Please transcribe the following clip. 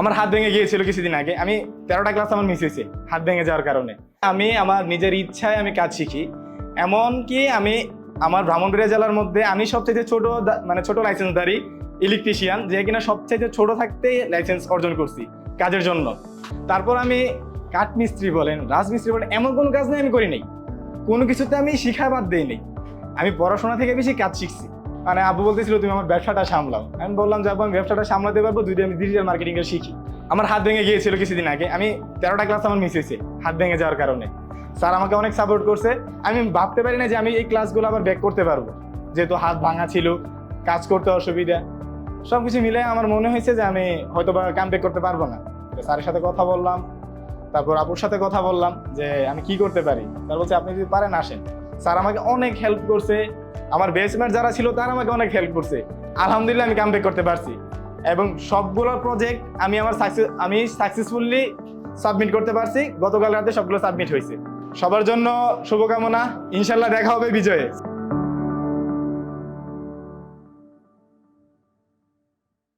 আমার হাত ভেঙে গিয়েছিল কিছুদিন আগে। আমি তেরোটা ক্লাস আমার মিস হয়েছে, হাত ভেঙে যাওয়ার কারণে। আমি আমার নিজের ইচ্ছায় আমি কাজ শিখি। এমনকি আমি আমার ব্রাহ্মণবাড়িয়া জেলার মধ্যে আমি সবচেয়ে ছোট মানে ছোট লাইসেন্সধারী ইলেকট্রিশিয়ান যে কিনা সবচেয়ে ছোট থাকতেই লাইসেন্স অর্জন করছি কাজের জন্য। তারপর আমি কাঠমিস্ত্রি বলেন, রাজমিস্ত্রি বলেন, এমন কোনো কাজ নেই আমি করি নাই। কোনো কিছুতে আমি শিখা বাদ দিই নাই। আমি পড়াশোনা থেকে বেশি কাজ শিখছি। মানে আব্বু বলতেছিল, তুমি আমার ব্যবসাটা সামলাও। আমি বললাম যে আমি ব্যবসাটা সামলাতে পারব দুই আমি ডিজিটাল মার্কেটিংটা শিখি। আমার হাত ভেঙে গিয়েছিল কিছুদিন আগে। আমি তেরোটা ক্লাস আমার মিস হয়েছে, হাত ভেঙে যাওয়ার কারণে। স্যার আমাকে অনেক সাপোর্ট করছে। আমি ভাবতে পারি না যে আমি এই ক্লাসগুলো আবার ব্যাক করতে পারব। যেহেতু হাত ভাঙা ছিল, কাজ করতে অসুবিধা। সব কিছু মিলে আমার মনে হয়েছে যে আমি হয়তো বা কাম ব্যাক করতে পারব না। স্যারের সাথে কথা বললাম, তারপর আপুর সাথে কথা বললাম যে আমি কি করতে পারি? স্যার বলছে, আপনি যদি পারেন, আসেন। স্যার আমাকে অনেক হেল্প করছে। আমার বেসমেন্ট যারা ছিল তারা আমাকে অনেক হেল্প করছে। আলহামদুলিল্লাহ আমি কামব্যাক করতে পারছি। এবং সবগুলো প্রজেক্ট আমি আমার সাকসেস আমি সাকসেসফুলি সাবমিট করতে পারছি। গতকাল রাতে সবগুলো সাবমিট হয়েছে। সবার জন্য শুভকামনা। ইনশাল্লাহ দেখা হবে বিজয়ে।